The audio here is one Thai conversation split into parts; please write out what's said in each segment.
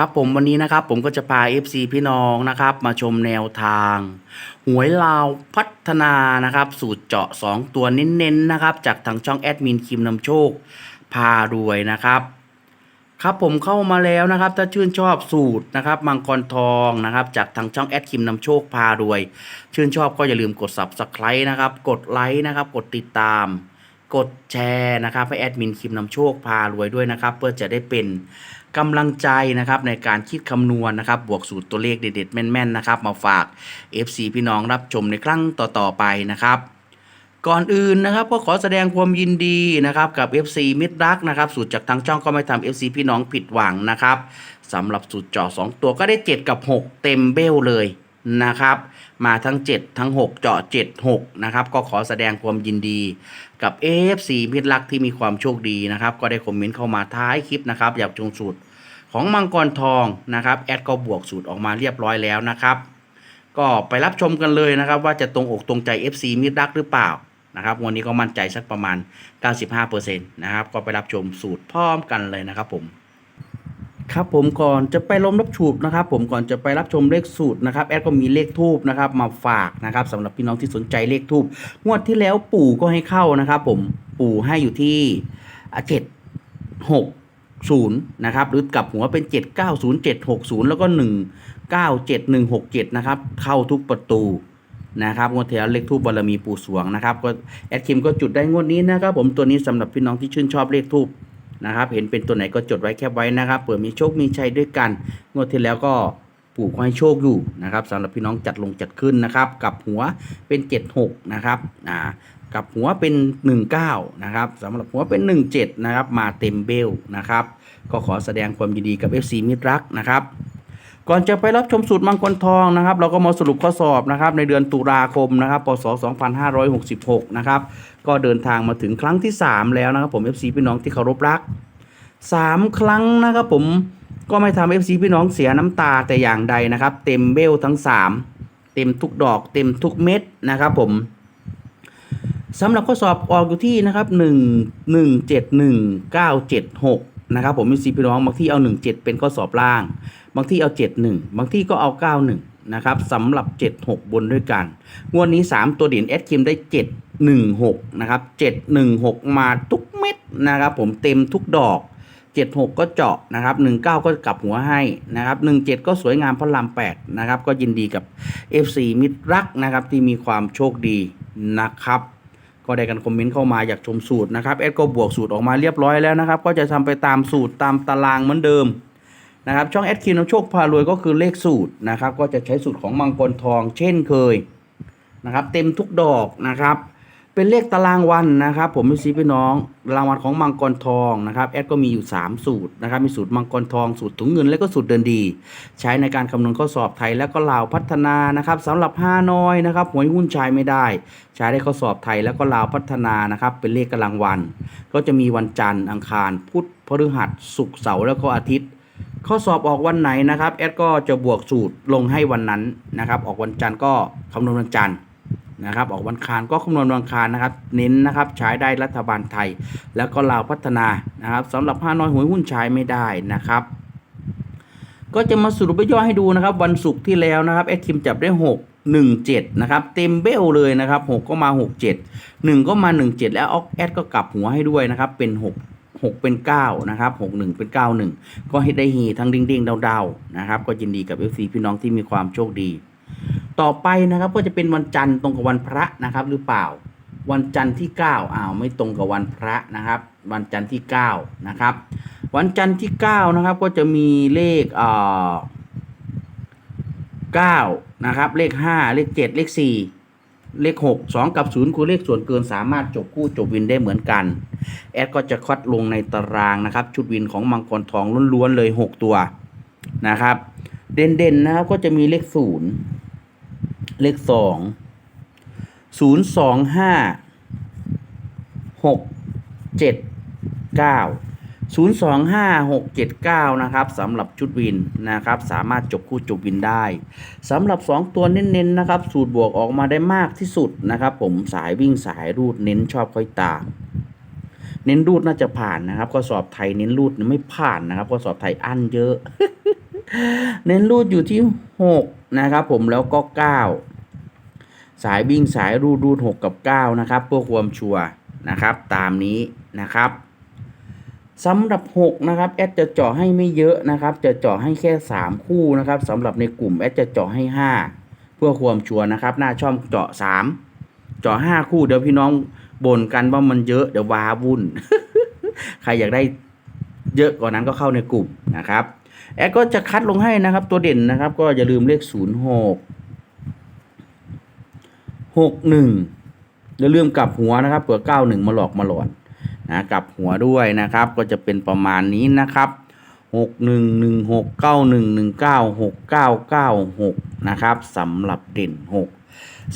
ครับผมวันนี้นะครับผมก็จะพา FC พี่น้องนะครับ มาชมแนวทาง หวยลาวพัฒนานะครับ สูตรเจาะ 2 ตัวเน้นๆนะครับ จากทางช่องแอดมินคิมนำโชค พารวยนะครับ ครับผมเข้ามาแล้วนะครับ ถ้าชื่นชอบสูตรนะครับมังกรทองนะครับ จากทางช่องแอดคิมนำโชคพารวย ชื่นชอบก็อย่าลืมกด subscribe นะครับ กดไลค์นะครับ กดติดตามกดแชร์นะครับให้แอดมินคิมนำโชคพารวยด้วยนะครับ เพื่อจะได้เป็น กำลังใจนะครับในการคิดคำนวณนะครับ บวกสูตรตัวเลขเด็ดๆแม่นๆนะครับ มาฝาก FC พี่น้องรับชมในครั้งต่อๆไปนะครับก่อนอื่นนะครับก็ขอแสดงความยินดีนะครับกับ FC มิตรรักนะครับสูตรจากทางช่องก็ไม่ทำ FC พี่น้องผิดหวังนะครับสำหรับสูตรเจาะ2ตัวก็ได้ 7 กับ 6 เต็มเบ้วเลยนะครับ มาทั้ง 7 ทั้ง 6 เจาะ7 6นะครับก็ขอแสดงความยินดี กับ FC มิตรรักที่มีความโชคดีนะครับ ก็ได้คอมเมนต์เข้ามาท้ายคลิปนะครับ อยากชมสูตรของมังกรทองนะครับ แอดก็บวกสูตรออกมาเรียบร้อยแล้วนะครับ ก็ไปรับชมกันเลยนะครับ ว่าจะตรงอกตรงใจ FC มิตรรักหรือเปล่านะครับ วันนี้ก็มั่นใจสักประมาณ 95%นะครับ ก็ไปรับชมสูตรพร้อมกันเลยนะครับผม ครับผมก่อนจะไปล้มรับฉูบนะครับ ผมก่อนจะไปรับชมเลขสูตรนะครับแอดก็มีเลขทูบนะครับมาฝากนะครับสำหรับพี่น้องที่สนใจเลขทูบงวดที่แล้วปู่ก็ให้เข้านะครับ ผมปู่ให้อยู่ที่เจ็ดหกศูนย์นะครับหรือกลับหัวเป็นเจ็ดเก้าศูนย์เจ็ดหกศูนย์แล้วก็หนึ่งเก้าเจ็ดหนึ่งหกเจ็ดนะครับ เข้าทุกประตูนะครับงวดที่แล้วเลขทูบบารมีปู่สวงนะครับก็แอดคิมก็จุดได้งวดนี้นะครับผมตัวนี้สำหรับพี่น้องที่ชื่นชอบเลขทูบ นะครับ เห็นเป็นตัวไหนก็จดไว้แคปไว้นะครับเผื่อมีโชคมีชัยด้วยกันงวดที่แล้วก็ปู่ก็ให้โชคอยู่นะครับสำหรับพี่น้องจัดลงจัดขึ้นนะครับกับหัวเป็น 76 นะครับอ่ากับหัวเป็น 19 นะครับสำหรับหัวเป็น 17 นะครับ มาเต็มเบลนะครับ ก็ขอแสดงความยินดีกับ FC มิตรรักนะครับ ก่อนจะไปรับชมสูตรมังกรทองนะครับ เราก็มาสรุปข้อสอบนะครับ ในเดือนตุลาคมนะครับพศ2566 นะครับ ก็เดินทางมาถึงครั้งที่ 3 แล้วนะครับผม FC พี่น้องที่เคารพรัก 3 ครั้งนะครับผมก็ไม่ทำ FC พี่น้องเสียน้ำตาแต่อย่างใดนะครับ เต็มเบลทั้ง 3 เต็มทุกดอกเต็มทุกเม็ดนะครับผมสำหรับข้อสอบออกอยู่ที่นะครับ 1 1 7 1 9 7 6 นะครับผม FC พี่น้องบางที่เอา17 เป็นข้อสอบล่าง บางที่เอา 71 บางที่ก็เอา 91 นะครับสำหรับ 76 บนด้วยกัน งวดนี้ 3 ตัวเด่นแอดคิมได้ 716 นะครับ 716 มาทุกเม็ดนะครับผมเต็มทุกดอก 76 ก็เจาะนะครับ 19 ก็กลับหัวให้นะครับ 17 ก็สวยงามพระราม8นะครับ ก็ยินดีกับ FC มิตรรักนะครับที่มีความโชคดีนะครับ ก็ได้กันคอมเมนต์เข้ามาอยากชมสูตรนะครับแอดก็บวกสูตรออกมาเรียบร้อยแล้วนะครับ ก็จะทำไปตามสูตรตามตารางเหมือนเดิมนะครับ ช่องแอดคินโชคพารวยก็คือเลขสูตรนะครับ ก็จะใช้สูตรของมังกรทองเช่นเคยนะครับ เต็มทุกดอกนะครับ เป็นเลขตารางวันนะครับ ผมไม่ซีพี่น้องรางวัลของมังกรทองนะครับแอดก็มีอยู่ 3 สูตรนะครับมีสูตรมังกรทองสูตรถุงเงินและก็สูตรเดินดี ใช้ในการคำนวณข้อสอบไทยและก็ลาวพัฒนานะครับสำหรับ5น้อยนะครับหวยหุ้นใช้ไม่ได้ ใช้ได้ข้อสอบไทยและก็ลาวพัฒนานะครับเป็นเลขกำลังวัน ก็จะมีวันจันทร์อังคาร พุธพฤหัสศุกร์เสาร์แล้วก็อาทิตย์ข้อสอบออกวันไหนนะครับแอดก็จะบวกสูตรลงให้วันนั้นนะครับ ออกวันจันทร์ก็คำนวณวันจันทร์ นะครับออกวันคารก็คำนวณวันคารนะครับเน้นนะครับใช้ได้รัฐบาลไทย แล้วก็ลาวพัฒนานะครับสำหรับห้าน้อยหวยหุ้นใช้ไม่ได้นะครับ ก็จะมาสรุปย่อยให้ดูนะครับ วันศุกร์ที่แล้วนะครับแอดคิมจับได้ 6 1 7นะครับเต็มเบลเลยนะครับ 6 ก็มา 6 7 1 ก็มา 1 7 แล้วออกแอดก็กลับหัวให้ด้วยนะครับเป็น 6 6 เป็น 9 นะครับ 6 1 เป็น 9 1 ก็ให้ได้ฮีทั้งดิ้งๆเดาๆนะครับ ก็ยินดีกับ FC พี่น้องที่มีความโชคดี ต่อไปนะครับก็จะเป็นวันจันทร์ตรงกับวันพระนะครับ หรือเปล่า วันจันทร์ที่9อ้าวไม่ตรงกับวันพระนะครับ วันจันทร์ที่9นะครับ วันจันทร์ที่9นะครับก็จะมีเลขเอ่อ9นะครับเลข 5 เลข 7 เลข 4เลข 6 2 กับ 0 คือเลขส่วนเกินสามารถจบคู่จบวินได้เหมือนกัน แอดก็จะคัดลงในตารางนะครับ ชุดวินของมังกรทองล้วนๆเลย 6 ตัวนะครับ เด่นๆนะครับก็จะมีเลขศูนย์ เลขสองศูนย์สองห้าหกเจ็ดเก้าศูนย์สองห้าหกเจ็ดเก้านะครับสำหรับชุดวินนะครับ สามารถจบคู่จบวินได้สำหรับสองตัวเน้นๆนะครับ สูตรบวกออกมาได้มากที่สุดนะครับ ผมสายวิ่งสายรูดเน้นชอบค่อยตามเน้นรูดน่าจะผ่านนะครับข้อสอบไทยเน้นรูดไม่ผ่านนะครับข้อสอบไทยอั้นเยอะ เน้นรูดอยู่ที่หกนะครับ ผมแล้วก็เก้า สายวิ่งสายรูดรูดหกกับเก้านะครับเพื่อความชัวร์นะครับ ตามนี้นะครับสำหรับหกนะครับ แอดจะเจาะให้ไม่เยอะนะครับ จะเจาะให้แค่สามคู่นะครับสำหรับในกลุ่มแอดจะเจาะให้ห้าเพื่อความชัวร์นะครับ หน้าช่องเจาะสามเจาะห้าคู่เดี๋ยวพี่น้องบ่นกันว่ามันเยอะเดี๋ยววาวุ่น ใครอยากได้เยอะกว่านั้นก็เข้าในกลุ่มนะครับ แอดก็จะคัดลงให้นะครับ ตัวเด่นนะครับ ก็อย่าลืมเลขศูนย์ หกหนึ่งอย่าลืมกลับหัวนะครับเผื่อเก้าหนึ่งมาหลอกมาหลอนนะกลับหัวด้วยนะครับ ก็จะเป็นประมาณนี้นะครับหกหนึ่งหนึ่งหกเก้าหนึ่งหนึ่งเก้าหกเก้าเก้าหกนะครับสำหรับเด่นหก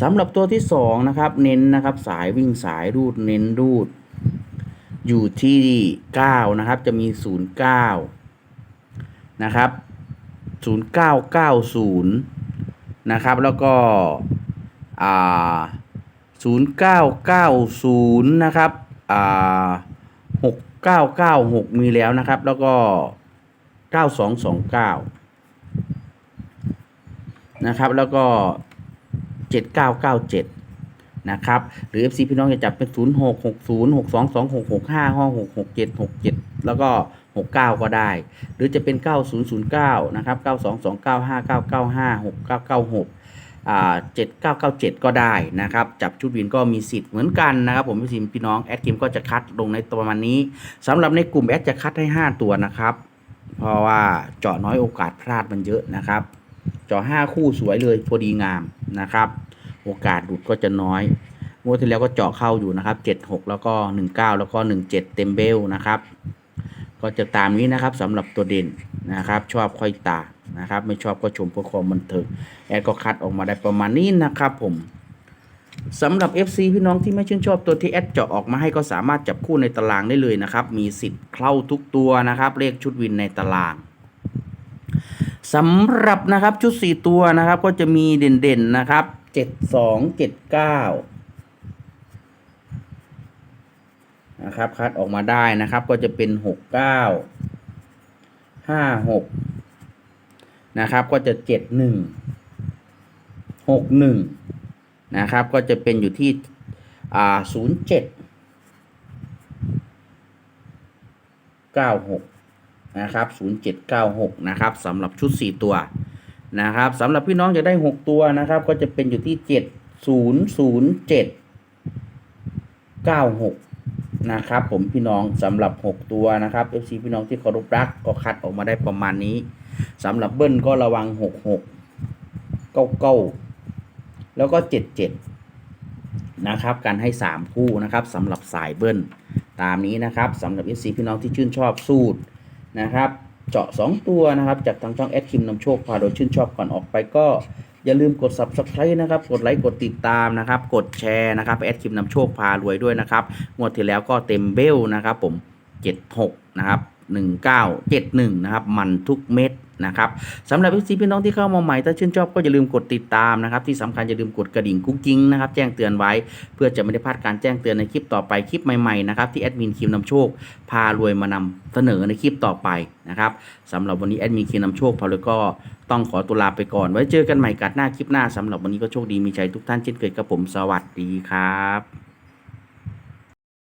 สำหรับตัวที่สองนะครับ เน้นนะครับ สายวิ่งสายรูดเน้นรูด อยู่ที่เก้านะครับ จะมีศูนย์เก้านะครับ0990นะครับ แล้วก็ อ่า0990นะครับอ่า6996มีแล้วนะครับ แล้วก็9229นะครับ แล้วก็7997นะครับ หรือ FC พี่น้องจะจับเป็น 0660 6226 65ห้อง667 67 แล้วก็ 69 ก็ได้ หรือจะเป็น 9009 นะครับ 92295995 6996อ่า 7997 ก็ได้นะครับ จับชุดวินก็มีสิทธิ์เหมือนกันนะครับ ผมพี่สิมพี่น้องแอดกิมก็จะคัดลงในตัวประมาณนี้สำหรับในกลุ่มแอดจะคัดให้ 5 ตัวนะครับ เพราะว่าเจาะน้อยโอกาสพลาดมันเยอะนะครับ เจาะ5คู่สวยเลยพอดีงามนะครับ โอกาสหลุดก็จะน้อยงวดที่แล้วก็เจาะเข้าอยู่นะครับ 76 แล้วก็ 19 แล้วก็ 17 เต็มเบลนะครับ ก็จะตามนี้นะครับสำหรับตัวเด่นนะครับ ชอบค่อยตาม นะครับ ไม่ชอบก็ชมเพื่อความบันเทิงแอดก็คัดออกมาได้ประมาณนี้นะครับผมสำหรับ FC พี่น้องที่ไม่ชื่นชอบตัวที่แอดเจาะออกมาให้ก็สามารถจับคู่ในตารางได้เลยนะครับ มีสิทธิ์เข้าทุกตัวนะครับเลขชุดวินในตารางสำหรับนะครับชุด 4 ตัวนะครับก็จะมีเด่นๆนะครับ 72 79นะครับคัดออกมาได้นะครับก็จะเป็น 69 56 นะครับ ก็จะเจ็ดหนึ่งหกหนึ่งนะครับ ก็จะเป็นอยู่ที่อ่าศูนย์เจ็ดเก้าหกนะครับศูนย์เจ็ดเก้าหกนะครับสำหรับชุดสี่ตัวนะครับสำหรับพี่น้องจะได้หกตัวนะครับ ก็จะเป็นอยู่ที่เจ็ดศูนย์ศูนย์เจ็ดเก้าหก นะครับ ผมพี่น้องสำหรับ 6 ตัวนะครับ FC พี่น้องที่เคารพรักก็คัดออกมาได้ประมาณนี้สำหรับเบิ้ลก็ระวัง 66 99 แล้วก็ 77 นะครับการให้ 3 คู่นะครับสำหรับสายเบิ้ลตามนี้นะครับสำหรับ FC พี่น้องที่ชื่นชอบสูตรนะครับ เจาะ 2 ตัวนะครับ จากทางช่องแอดคิมนำโชคพาโดยชื่นชอบก่อนออกไปก็ อย่าลืมกด subscribe นะครับ กดไลค์กดติดตามนะครับ กดแชร์นะครับแอดคิมนำโชคพารวยด้วยนะครับงวดที่แล้วก็เต็มเบลนะครับผม 76 นะครับ 1971 นะครับ มันทุกเม็ด นะครับสำหรับพี่พี่น้องที่เข้ามาใหม่ถ้าชื่นชอบก็อย่าลืมกดติดตามนะครับที่สำคัญอย่าลืมกดกระดิ่งกุ๊กกิ้งนะครับแจ้งเตือนไว้ เพื่อจะไม่ได้พลาดการแจ้งเตือนในคลิปต่อไปคลิปใหม่ๆนะครับที่แอดมินคิมนำโชค พารวยมานำเสนอในคลิปต่อไปนะครับสำหรับวันนี้แอดมินคิมนำโชคพารวยก็ต้องขอตัวลาไปก่อน ไว้เจอกันใหม่กัดหน้าคลิปหน้าสำหรับวันนี้ก็โชคดีมีใจทุกท่านเช่นเคยกับผมสวัสดีครับ